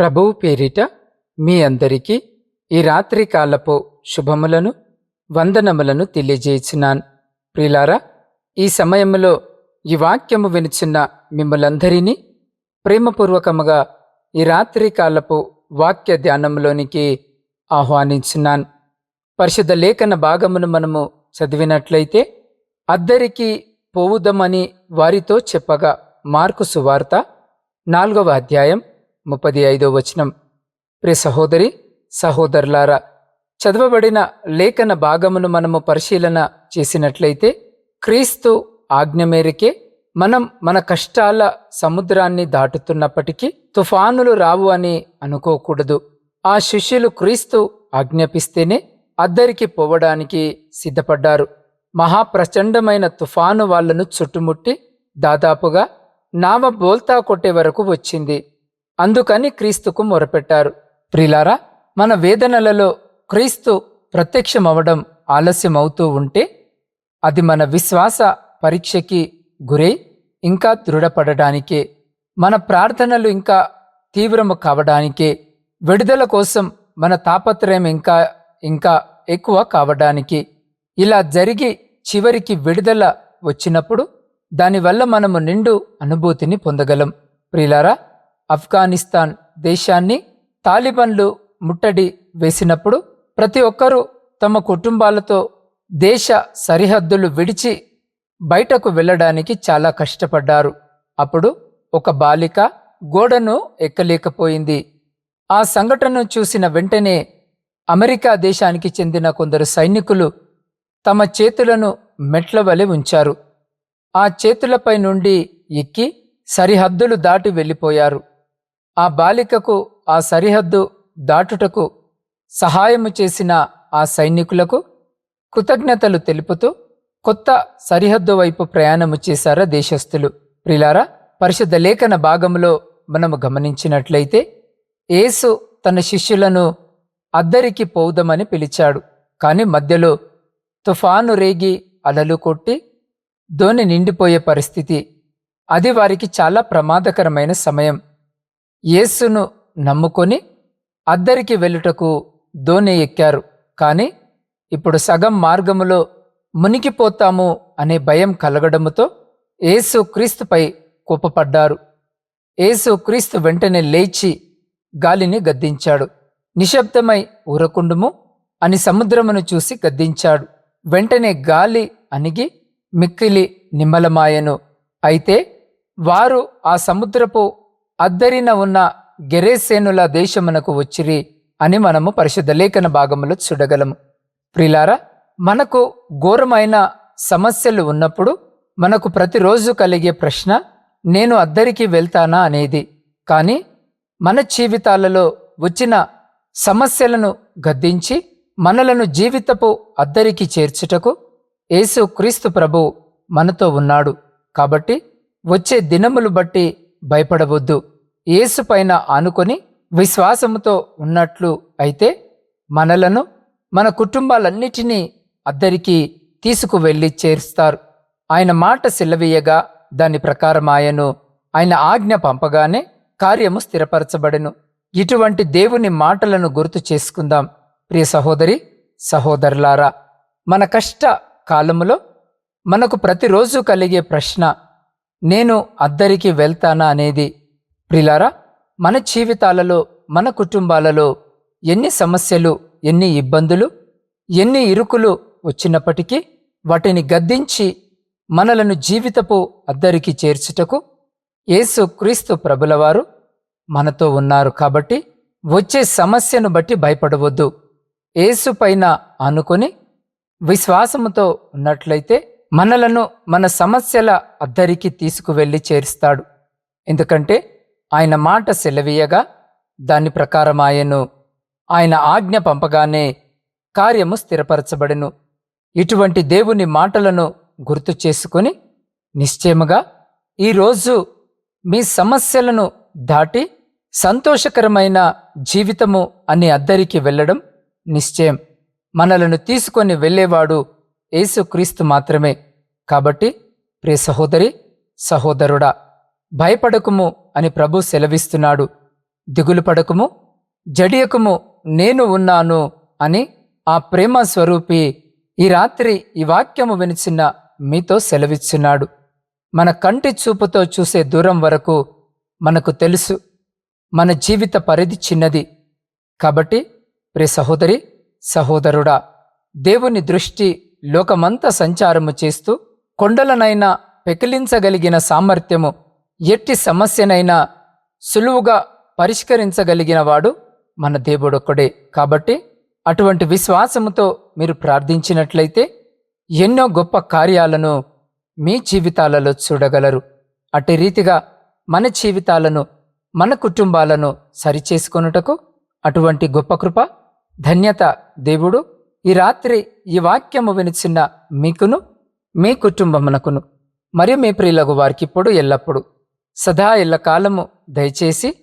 ప్రభువు పేరిట మీ అందరికీ ఈ రాత్రి కాలపు శుభములను వందనములను తెలియజేయుచున్నాను ప్రిలారా ఈ సమయంలో ఈ వాక్యము వినిచిన మిమ్మలందరినీ ప్రేమపూర్వకముగా ఈ రాత్రి కాలపు వాక్య ధ్యానంలోనికి ఆహ్వానించున్నాను. పరిశుద్ధ లేఖన భాగమును మనము చదివినట్లయితే అద్దరికి పోవుదమని వారితో చెప్పగా మార్కు సువార్త నాలుగవ అధ్యాయం ముప్పది ఐదో వచనం. ప్రియ సహోదరి సహోదరులారా చదవబడిన లేఖన భాగమును మనము పరిశీలన చేసినట్లయితే క్రీస్తు ఆజ్ఞ మేరకే మనం మన కష్టాల సముద్రాన్ని దాటుతున్నప్పటికీ తుఫానులు రావు అని అనుకోకూడదు. ఆ శిష్యులు క్రీస్తు ఆజ్ఞాపిస్తేనే అద్దరికి పోవడానికి సిద్ధపడ్డారు. మహాప్రచండమైన తుఫాను వాళ్ళను చుట్టుముట్టి దాదాపుగా నావ బోల్తా కొట్టే వరకు వచ్చింది. అందుకని క్రీస్తుకు మొరపెట్టారు. ప్రిలారా మన వేదనలలో క్రీస్తు ప్రత్యక్షమవడం ఆలస్యమవుతూ ఉంటే అది మన విశ్వాస పరీక్షకి గురై ఇంకా దృఢపడడానికే మన ప్రార్థనలు ఇంకా తీవ్రము కావడానికే విడుదల కోసం మన తాపత్రయం ఇంకా ఇంకా ఎక్కువ కావడానికి ఇలా జరిగి చివరికి విడుదల వచ్చినప్పుడు దానివల్ల మనము నిండు అనుభూతిని పొందగలం. ప్రియులారా ఆఫ్ఘనిస్తాన్ దేశాన్ని తాలిబన్లు ముట్టడి వేసినప్పుడు ప్రతి ఒక్కరూ తమ కుటుంబాలతో దేశ సరిహద్దులు విడిచి బయటకు వెళ్ళడానికి చాలా కష్టపడ్డారు. అప్పుడు ఒక బాలిక గోడను ఎక్కలేకపోయింది. ఆ సంఘటనను చూసిన వెంటనే అమెరికా దేశానికి చెందిన కొందరు సైనికులు తమ చేతులను మెట్ల వలె ఉంచారు. ఆ చేతులపై నుండి ఎక్కి సరిహద్దులు దాటి వెళ్ళిపోయారు. ఆ బాలికకు ఆ సరిహద్దు దాటుటకు సహాయము చేసిన ఆ సైనికులకు కృతజ్ఞతలు తెలుపుతూ కొత్త సరిహద్దు వైపు ప్రయాణము చేశారా దేశస్థులు. ప్రిలారా పరిశుద్ధ లేఖన భాగంలో మనము గమనించినట్లయితే యేసు తన శిష్యులను అద్దరికి పోవుదమని పిలిచాడు. కాని మధ్యలో తుఫాను రేగి అలలు కొట్టి ధోని నిండిపోయే పరిస్థితి. అది వారికి చాలా ప్రమాదకరమైన సమయం. యేసును నమ్ముకొని అద్దరికి వెళ్ళుటకు దోణి ఎక్కారు. కానీ ఇప్పుడు సగం మార్గములో మునిగిపోతాము అనే భయం కలగడముతో యేసు క్రీస్తుపై కోపపడ్డారు. యేసు క్రీస్తు వెంటనే లేచి గాలిని గద్దించాడు. నిశ్శబ్దమై ఊరకుండుము అని సముద్రమును చూసి గద్దించాడు. వెంటనే గాలి అణిగి మిక్కిలి నిమ్మలమాయను. అయితే వారు ఆ సముద్రపు అద్దరిన ఉన్న గెరేసేనుల దేశమునకు వచ్చిరి అని మనము పరిశుద్ధ లేఖన భాగములో చూడగలము. ప్రిలారా మనకు ఘోరమైన సమస్యలు ఉన్నప్పుడు మనకు ప్రతిరోజు కలిగే ప్రశ్న నేను అద్దరికి వెళ్తానా అనేది. కానీ మన జీవితాలలో వచ్చిన సమస్యలను గద్దించి మనలను జీవితపు అద్దరికి చేర్చుటకు యేసు క్రీస్తు ప్రభు మనతో ఉన్నాడు. కాబట్టి వచ్చే దినములు బట్టి భయపడవద్దు. యేసుపైన ఆనుకొని విశ్వాసముతో ఉన్నట్లు అయితే మనలను మన కుటుంబాలన్నిటినీ అద్దరికి తీసుకువెళ్ళి చేరుస్తారు. ఆయన మాట సెలవీయగా దాని ప్రకారం ఆయను ఆయన ఆజ్ఞ పంపగానే కార్యము స్థిరపరచబడెను. ఇటువంటి దేవుని మాటలను గుర్తు చేసుకుందాం. ప్రియ సహోదరి సహోదరులారా మన కష్ట కాలములో మనకు ప్రతిరోజు కలిగే ప్రశ్న నేను అద్దరికి వెళ్తానా అనేది. ప్రిలారా మన జీవితాలలో మన కుటుంబాలలో ఎన్ని సమస్యలు ఎన్ని ఇబ్బందులు ఎన్ని ఇరుకులు వచ్చినప్పటికీ వాటిని గద్దించి మనలను జీవితపు అద్దరికి చేర్చుటకు యేసు క్రీస్తు ప్రభులవారు మనతో ఉన్నారు కాబట్టి వచ్చే సమస్యను బట్టి భయపడవద్దు. యేసు పైన ఆనుకొని విశ్వాసముతో ఉన్నట్లయితే మనలను మన సమస్యల అద్దరికి తీసుకువెళ్ళి చేరుస్తాడు. ఎందుకంటే ఆయన మాట సెలవీయగా దాని ప్రకారం ఆయను ఆయన ఆజ్ఞ పంపగానే కార్యము స్థిరపరచబడెను. ఇటువంటి దేవుని మాటలను గుర్తు చేసుకుని నిశ్చయముగా ఈరోజు మీ సమస్యలను దాటి సంతోషకరమైన జీవితము అని అద్దరికి వెళ్ళడం నిశ్చయం. మనలను తీసుకొని వెళ్ళేవాడు యేసుక్రీస్తు మాత్రమే. కాబట్టి ప్రియ సహోదరి సహోదరుడా భయపడకుము అని ప్రభు సెలవిస్తున్నాడు. దిగులు పడకుము జడియకుము నేను ఉన్నాను అని ఆ ప్రేమ స్వరూపి ఈ రాత్రి ఈ వాక్యము వినిచిన మీతో సెలవిచ్చున్నాడు. మన కంటి చూపుతో చూసే దూరం వరకు మనకు తెలుసు మన జీవిత పరిధి చిన్నది. కాబట్టి ప్రే సహోదరి సహోదరుడా దేవుని దృష్టి లోకమంతా సంచారము చేస్తూ కొండలనైనా పెకిలించగలిగిన సామర్థ్యము ఎట్టి సమస్యనైనా సులువుగా పరిష్కరించగలిగిన వాడు మన దేవుడొక్కడే. కాబట్టి అటువంటి విశ్వాసముతో మీరు ప్రార్థించినట్లయితే ఎన్నో గొప్ప కార్యాలను మీ జీవితాలలో చూడగలరు. అట్టి రీతిగా మన జీవితాలను మన కుటుంబాలను సరిచేసుకొనుటకు అటువంటి గొప్ప కృప ధన్యత దేవుడు ఈ రాత్రి ఈ వాక్యము వినిచిన్న మీకును మీ కుటుంబమునకును మరియు మీ ప్రియులకు వారికిప్పుడు ఎల్లప్పుడూ సదా ఎల్లకాలము దయచేసి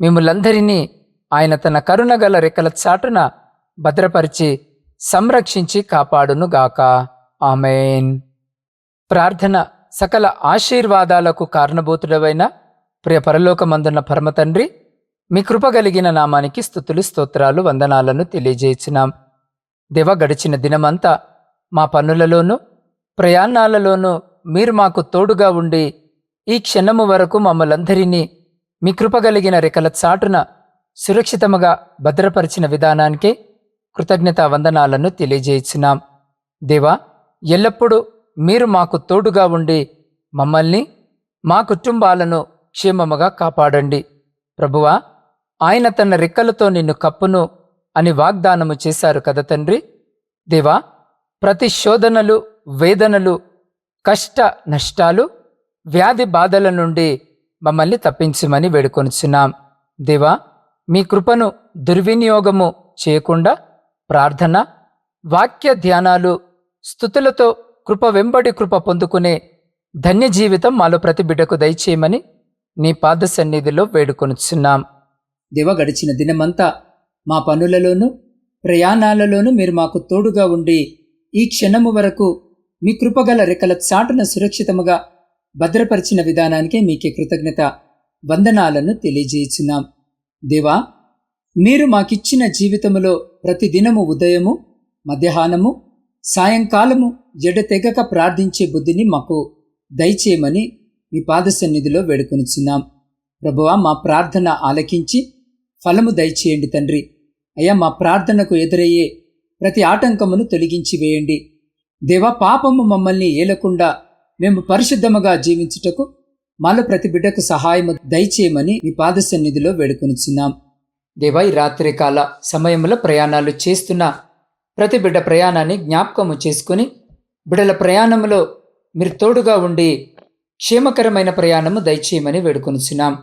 మిమ్మలందరినీ ఆయన తన కరుణగల రెక్కల చాటున భద్రపరిచి సంరక్షించి కాపాడునుగాక. ఆమెన్. ప్రార్థన సకల ఆశీర్వాదాలకు కారణభూతుడవైన ప్రియ పరలోకమందున్న పరమతండ్రి మీ కృప కలిగిన నామానికి స్థుతులు స్తోత్రాలు వందనాలను తెలియజేసినాం దేవ గడిచిన దినమంతా మా పనులలోనూ ప్రయాణాలలోనూ మీరు మాకు తోడుగా ఉండి ఈ క్షణము వరకు మమ్మలందరినీ మీ కృపగలిగిన రెక్కల చాటున సురక్షితముగా భద్రపరిచిన విధానానికే కృతజ్ఞతా వందనాలను తెలియజేయించున్నాం దేవా ఎల్లప్పుడూ మీరు మాకు తోడుగా ఉండి మమ్మల్ని మా కుటుంబాలను క్షేమముగా కాపాడండి. ప్రభువా ఆయన తన రెక్కలతో నిన్ను కప్పును అని వాగ్దానము చేశారు కదా తండ్రి? దేవా ప్రతి శోధనలు వేదనలు కష్ట నష్టాలు వ్యాధి బాధల నుండి మమ్మల్ని తప్పించమని వేడుకొనుచున్నాం. దేవా మీ కృపను దుర్వినియోగము చేయకుండా ప్రార్థన వాక్య ధ్యానాలు స్థుతులతో కృప వెంబడి కృప పొందుకునే ధన్య జీవితం మాలో ప్రతి బిడ్డకు దయచేయమని నీ పాద సన్నిధిలో వేడుకొనుచున్నాం. దివ గడిచిన దినమంతా మా పనులలోనూ ప్రయాణాలలోనూ మీరు మాకు తోడుగా ఉండి ఈ క్షణము వరకు మీ కృపగల రెక్కల చాటున సురక్షితముగా భద్రపరిచిన విధానానికే మీకే కృతజ్ఞత వందనాలను తెలియజేయుచున్నాం. దేవా మీరు మాకిచ్చిన జీవితములో ప్రతిదినము ఉదయము మధ్యాహ్నము సాయంకాలము ఎడతెగక ప్రార్థించే బుద్ధిని మాకు దయచేయమని మీ పాద సన్నిధిలో వేడుకొనిచున్నాం. ప్రభువా మా ప్రార్థన ఆలకించి ఫలము దయచేయండి తండ్రి. అయ్యా మా ప్రార్థనకు ఎదురయ్యే ప్రతి ఆటంకమును తొలగించి వేయండి. దేవా పాపము మమ్మల్ని ఏలకుండా మేము పరిశుద్ధముగా జీవించుటకు మాలో ప్రతి బిడ్డకు సహాయము దయచేయమని మీ పాద సన్నిధిలో వేడుకొనిచున్నాం. దేవై రాత్రికాల సమయంలో ప్రయాణాలు చేస్తున్న ప్రతి బిడ్డ ప్రయాణాన్ని జ్ఞాపకము చేసుకుని బిడ్డల ప్రయాణంలో మీరు తోడుగా ఉండి క్షేమకరమైన ప్రయాణము దయచేయమని వేడుకొనిచున్నాం.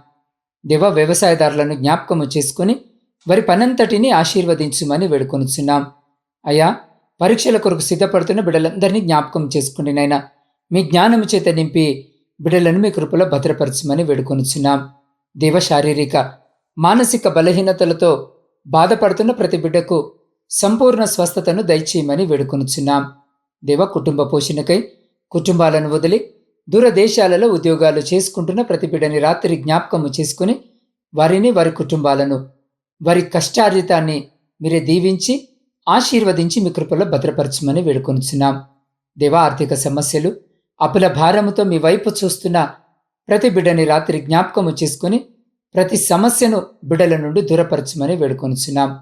దేవ వ్యవసాయదారులను జ్ఞాపకము చేసుకుని వారి పనంతటిని ఆశీర్వదించుమని వేడుకొనిచున్నాం. అయ్యా పరీక్షల కొరకు సిద్ధపడుతున్న బిడ్డలందరినీ జ్ఞాపకం చేసుకుని నైనా మీ జ్ఞానము చేత నింపి బిడ్డలను మీ కృపలో భద్రపరచమని వేడుకొనిచున్నాం. దేవ శారీరక మానసిక బలహీనతలతో బాధపడుతున్న ప్రతి బిడ్డకు సంపూర్ణ స్వస్థతను దయచేయమని వేడుకొనిచున్నాం. దేవ కుటుంబ పోషణకై కుటుంబాలను వదిలి దూరదేశాలలో ఉద్యోగాలు చేసుకుంటున్న ప్రతి బిడ్డని రాత్రి జ్ఞాపకము చేసుకుని వారిని వారి కుటుంబాలను వారి కష్టార్జితాన్ని మీరే దీవించి ఆశీర్వదించి మీ కృపలో భద్రపరచమని వేడుకొనిచున్నాం. దేవా ఆర్థిక సమస్యలు అప్పుల భారముతో మీ వైపు చూస్తున్న ప్రతి బిడ్డని రాత్రి జ్ఞాపకము చేసుకుని ప్రతి సమస్యను బిడ్డల నుండి దూరపరచమని వేడుకొనిచున్నాం.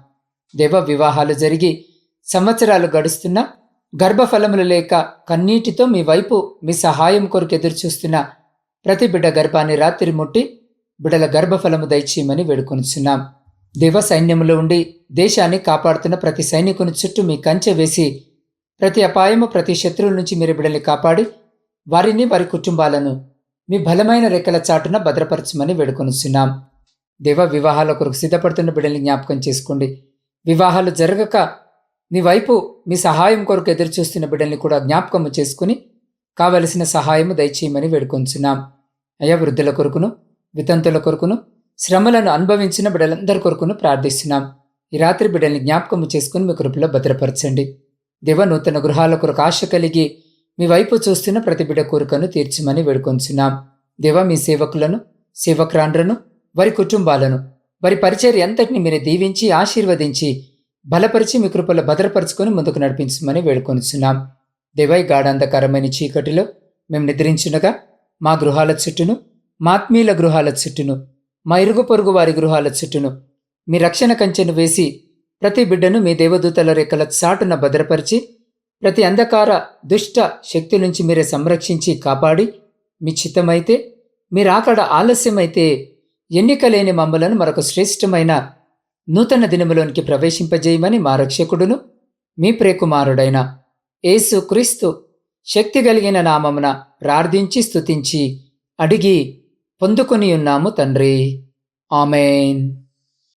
దేవ వివాహాలు జరిగి సంవత్సరాలు గడుస్తున్నా గర్భఫలములు లేక కన్నీటితో మీ వైపు మీ సహాయం కొరకు ఎదురు చూస్తున్న ప్రతి బిడ్డ గర్భాన్ని రాత్రి ముట్టి బిడ్డల గర్భఫలము దయచేయమని వేడుకొనిచున్నాం. దేవ సైన్యములో ఉండి దేశాన్ని కాపాడుతున్న ప్రతి సైనికుని చుట్టూ మీ కంచె వేసి ప్రతి అపాయము ప్రతి శత్రువుల నుంచి మీరు బిడ్డల్ని కాపాడి వారిని వారి కుటుంబాలను మీ బలమైన రెక్కల చాటున భద్రపరచమని వేడుకొనుచున్నాం. దేవ వివాహాల కొరకు సిద్ధపడుతున్న బిడ్డల్ని జ్ఞాపకం చేసుకోండి. వివాహాలు జరగక మీ వైపు మీ సహాయం కొరకు ఎదురు చూస్తున్న బిడ్డల్ని కూడా జ్ఞాపకము చేసుకుని కావలసిన సహాయము దయచేయమని వేడుకొంచున్నాం. అయ్యా వృద్ధుల కొరకును వితంతుల కొరకును శ్రమలను అనుభవించిన బిడ్డలందరి కొరకును ప్రార్థిస్తున్నాం. ఈ రాత్రి బిడ్డల్ని జ్ఞాపకము చేసుకుని మీ కృపలో భద్రపరచండి. దేవ నూతన గృహాల కొరకు ఆశ కలిగి మీ వైపు చూస్తున్న ప్రతి బిడ్డ కోరికను తీర్చమని వేడుకొంచున్నాం. దేవ మీ సేవకులను సేవక్రాండ్రను వారి కుటుంబాలను వారి పరిచర్య అంతటిని మీరు దీవించి ఆశీర్వదించి బలపరిచి మీ కృపలో భద్రపరుచుకొని ముందుకు నడిపించమని వేడుకొనిచున్నాం దేవై గాఢాంధకరమైన చీకటిలో మేము నిద్రించునగా మా గృహాల చుట్టూను మాత్మీయుల గృహాల చుట్టూను మా ఇరుగు పొరుగు వారి గృహాల చుట్టూను మీ రక్షణ కంచెను వేసి ప్రతి బిడ్డను మీ దేవదూతల రెక్కల చాటున భద్రపరిచి ప్రతి అంధకార దుష్ట శక్తి నుంచి మీరే సంరక్షించి కాపాడి మీ చిత్తమైతే మీరు అక్కడ ఆలస్యమైతే ఎన్నికలేని మమ్మలను మరొక శ్రేష్టమైన నూతన దినములోనికి ప్రవేశింపజేయమని మా రక్షకుడును మీ ప్రేకుమారుడైన యేసు క్రీస్తు శక్తి కలిగిన నామమున ప్రార్థించి స్తుతించి అడిగి పొందుకొని ఉన్నాము తండ్రి. ఆమెన్.